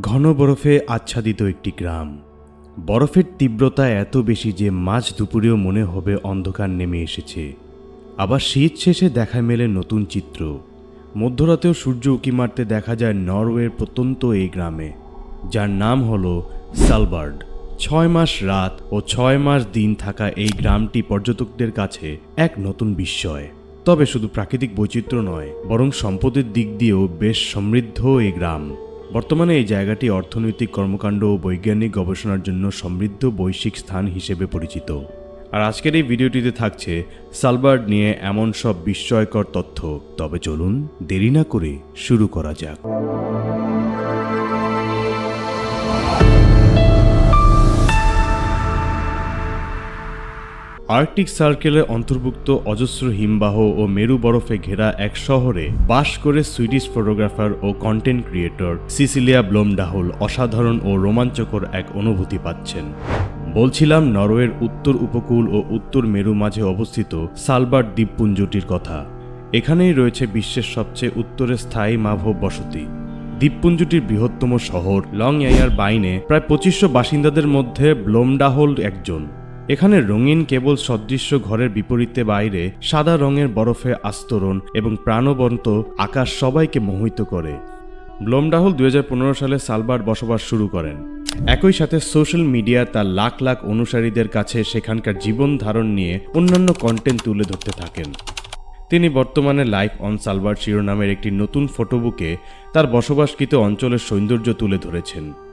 ঘন বরফে আচ্ছাদিত একটি গ্রাম। বরফের তীব্রতা এত বেশি যে মাঝ দুপুরেও মনে হবে অন্ধকার নেমে এসেছে। আবার শীত শেষে দেখা মেলে নতুন চিত্র। মধ্যরাতেও সূর্য উঁকি মারতে দেখা যায় নরওয়ের প্রত্যন্ত এই গ্রামে, যার নাম হল সালবার্ড। ছয় মাস রাত ও ছয় মাস দিন থাকা এই গ্রামটি পর্যটকদের কাছে এক নতুন বিস্ময়। তবে শুধু প্রাকৃতিক বৈচিত্র্য নয়, বরং সম্পদের দিক দিয়েও বেশ সমৃদ্ধ এই গ্রাম। বর্তমানে এই জায়গাটি অর্থনৈতিক কর্মকাণ্ড ও বৈজ্ঞানিক গবেষণার জন্য সমৃদ্ধ বৈশ্বিক স্থান হিসেবে পরিচিত। আর আজকের এই ভিডিওটিতে থাকছে সালবার্ড নিয়ে এমন সব বিস্ময়কর তথ্য। তবে চলুন দেরি না করে শুরু করা যাক। আর্কটিক সার্কেলে অন্তর্ভুক্ত অজস্র হিমবাহ ও মেরু বরফে ঘেরা এক শহরে বাস করে সুইডিশ ফটোগ্রাফার ও কন্টেন্ট ক্রিয়েটর সিসিলিয়া ব্লোমডাহল অসাধারণ ও রোমাঞ্চকর এক অনুভূতি পাচ্ছেন। বলছিলাম, নরওয়ের উত্তর উপকূল ও উত্তর মেরু মাঝে অবস্থিত সালবার দ্বীপপুঞ্জটির কথা। এখানেই রয়েছে বিশ্বের সবচেয়ে উত্তরে স্থায়ী মাভব বসতি। দ্বীপপুঞ্জটির বৃহত্তম শহর লং এয়ার বাইনে প্রায় পঁচিশশো বাসিন্দাদের মধ্যে ব্লোমডাহল একজন। এখানে রঙিন কেবল সদৃশ্য ঘরের বিপরীতে বাইরে সাদা রঙের বরফে আস্তরণ এবং প্রাণবন্ত আকাশ সবাইকে মোহিত করে। ব্লোমডাহল দুই সালে সালবার বসবাস শুরু করেন। একই সাথে সোশ্যাল মিডিয়া তার লাখ লাখ অনুসারীদের কাছে সেখানকার জীবন ধারণ নিয়ে অন্যান্য কন্টেন্ট তুলে ধরতে থাকেন। তিনি বর্তমানে লাইফ অন সালবার শিরোনামের একটি নতুন ফটোবুকে তার বসবাসকৃত অঞ্চলের সৌন্দর্য তুলে ধরেছেন।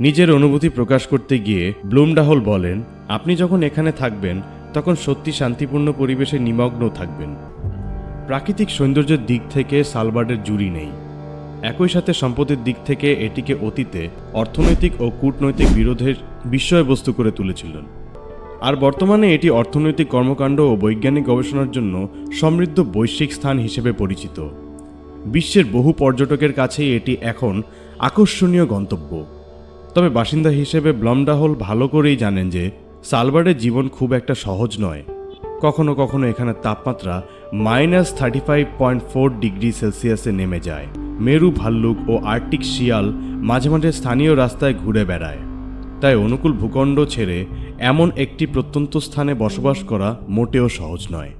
নিজের অনুভূতি প্রকাশ করতে গিয়ে ব্লুমডাহল বলেন, আপনি যখন এখানে থাকবেন, তখন সত্যি শান্তিপূর্ণ পরিবেশে নিমগ্ন থাকবেন। প্রাকৃতিক সৌন্দর্যের দিক থেকে সালবার্ডের জুড়ি নেই। একই সাথে সম্পদের দিক থেকে এটিকে অতীতে অর্থনৈতিক ও কূটনৈতিক বিরোধের বিষয়বস্তু করে তুলেছিলেন। আর বর্তমানে এটি অর্থনৈতিক কর্মকাণ্ড ও বৈজ্ঞানিক গবেষণার জন্য সমৃদ্ধ বৈশ্বিক স্থান হিসেবে পরিচিত। বিশ্বের বহু পর্যটকের কাছেই এটি এখন আকর্ষণীয় গন্তব্য। তবে বাসিন্দা হিসেবে ব্লমডাহল ভালো করেই জানেন যে সালবার্ডের জীবন খুব একটা সহজ নয়। কখনো কখনো এখানে তাপমাত্রা minus thirty five point four degree সেলসিয়াসে নেমে যায়। মেরু ভাল্লুক ও আর্কটিক শিয়াল মাঝে মাঝে স্থানীয় রাস্তায় ঘুরে বেড়ায়। তাই অনুকূল ভূখণ্ড ছেড়ে এমন একটি প্রত্যন্ত স্থানে বসবাস করা মোটেও সহজ নয়।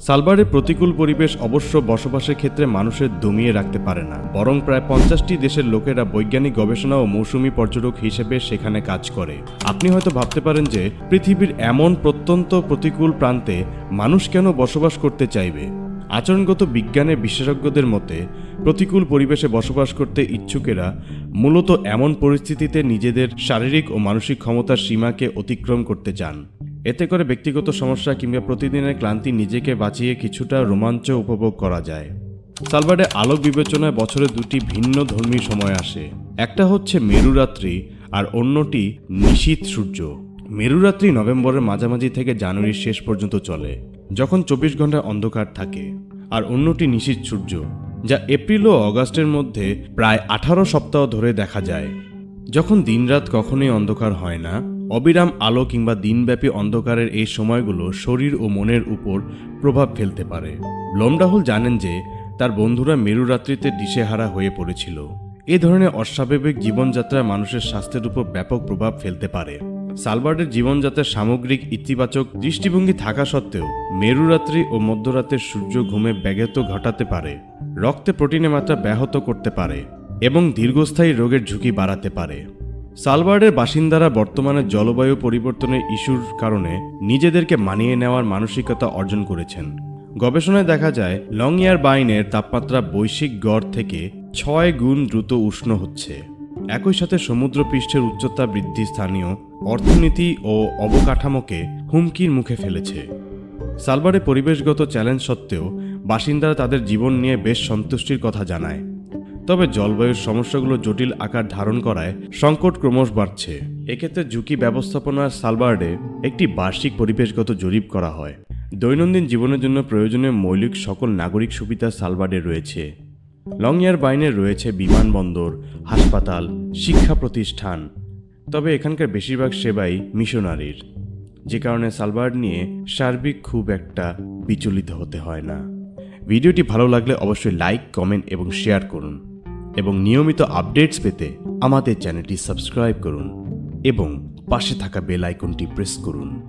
সালবারের প্রতিকূল পরিবেশ অবশ্য বসবাসের ক্ষেত্রে মানুষের দমিয়ে রাখতে পারে না। বরং প্রায় পঞ্চাশটি দেশের লোকেরা বৈজ্ঞানিক গবেষণা ও মৌসুমি পর্যটক হিসেবে সেখানে কাজ করে। আপনি হয়তো ভাবতে পারেন যে, পৃথিবীর এমন প্রত্যন্ত প্রতিকূল প্রান্তে মানুষ কেন বসবাস করতে চাইবে? আচরণগত বিজ্ঞানের বিশেষজ্ঞদের মতে, প্রতিকূল পরিবেশে বসবাস করতে ইচ্ছুকেরা মূলত এমন পরিস্থিতিতে নিজেদের শারীরিক ও মানসিক ক্ষমতার সীমাকে অতিক্রম করতে চান। এতে করে ব্যক্তিগত সমস্যা কিংবা প্রতিদিনের ক্লান্তি নিজেকে বাঁচিয়ে কিছুটা রোমাঞ্চ উপভোগ করা যায়। সালবার্ডে আলোক বিবেচনায় বছরে দুটি ভিন্ন ধর্মী সময় আসে। একটা হচ্ছে মেরুরাত্রি আর অন্যটি নিশীত সূর্য। মেরুরাত্রি নভেম্বরের মাঝামাঝি থেকে জানুয়ারির শেষ পর্যন্ত চলে, যখন চব্বিশ ঘণ্টা অন্ধকার থাকে। আর অন্যটি নিশীত সূর্য, যা এপ্রিল ও অগাস্টের মধ্যে প্রায় আঠারো সপ্তাহ ধরে দেখা যায়। যখন দিনরাত কখনোই অন্ধকার হয় না অবিরাম আলো কিংবা দিনব্যাপী অন্ধকারের এই সময়গুলো শরীর ও মনের উপর প্রভাব ফেলতে পারে। ব্লমডাহুল জানেন যে তার বন্ধুরা মেরুরাত্রিতে দিশেহারা হয়ে পড়েছিল। এ ধরনের অস্বাভাবিক জীবনযাত্রা মানুষের স্বাস্থ্যের উপর ব্যাপক প্রভাব ফেলতে পারে। সালবার্ডের জীবনযাত্রার সামগ্রিক ইতিবাচক দৃষ্টিভঙ্গি থাকা সত্ত্বেও মেরুরাত্রি ও মধ্যরাতের সূর্য ঘুমে ব্যাঘাত ঘটাতে পারে। রক্তে প্রোটিনের মাত্রা ব্যাহত করতে পারে এবং দীর্ঘস্থায়ী রোগের ঝুঁকি বাড়াতে পারে। সালবার্ডের বাসিন্দারা বর্তমানে জলবায়ু পরিবর্তনের ইস্যুর কারণে নিজেদেরকে মানিয়ে নেওয়ার মানসিকতা অর্জন করেছেন। গবেষণায় দেখা যায় লং ইয়ার বাইনের তাপমাত্রা বৈশ্বিক গড় থেকে ছয় গুণ দ্রুত উষ্ণ হচ্ছে। একই সাথে সমুদ্র পৃষ্ঠের উচ্চতা বৃদ্ধি স্থানীয় অর্থনীতি ও অবকাঠামোকে হুমকির মুখে ফেলেছে। সালবারে পরিবেশগত চ্যালেঞ্জ সত্ত্বেও বাসিন্দারা তাদের জীবন নিয়ে বেশ সন্তুষ্টির কথা জানায়। তবে জলবায়ুর সমস্যাগুলো জটিল আকার ধারণ করায় সংকট ক্রমশ বাড়ছে। এক্ষেত্রে ঝুঁকি ব্যবস্থাপনার সালবার্ডে একটি বার্ষিক পরিবেশগত জরিপ করা হয়। দৈনন্দিন জীবনের জন্য প্রয়োজনীয় মৌলিক সকল নাগরিক সুবিধা সালবার্ডে রয়েছে। লংয়ার বাইনে রয়েছে বিমানবন্দর, হাসপাতাল, শিক্ষা প্রতিষ্ঠান। তবে এখানকার বেশিরভাগ সেবাই মিশনারির। যে কারণে সালবার্ড নিয়ে সার্বিক খুব একটা বিচলিত হতে হয় না। ভিডিওটি ভালো লাগলে অবশ্যই লাইক, কমেন্ট এবং শেয়ার করুন। এবং নিয়মিত আপডেটস পেতে আমাদের চ্যানেলটি সাবস্ক্রাইব করুন এবং পাশে থাকা বেল আইকনটি প্রেস করুন।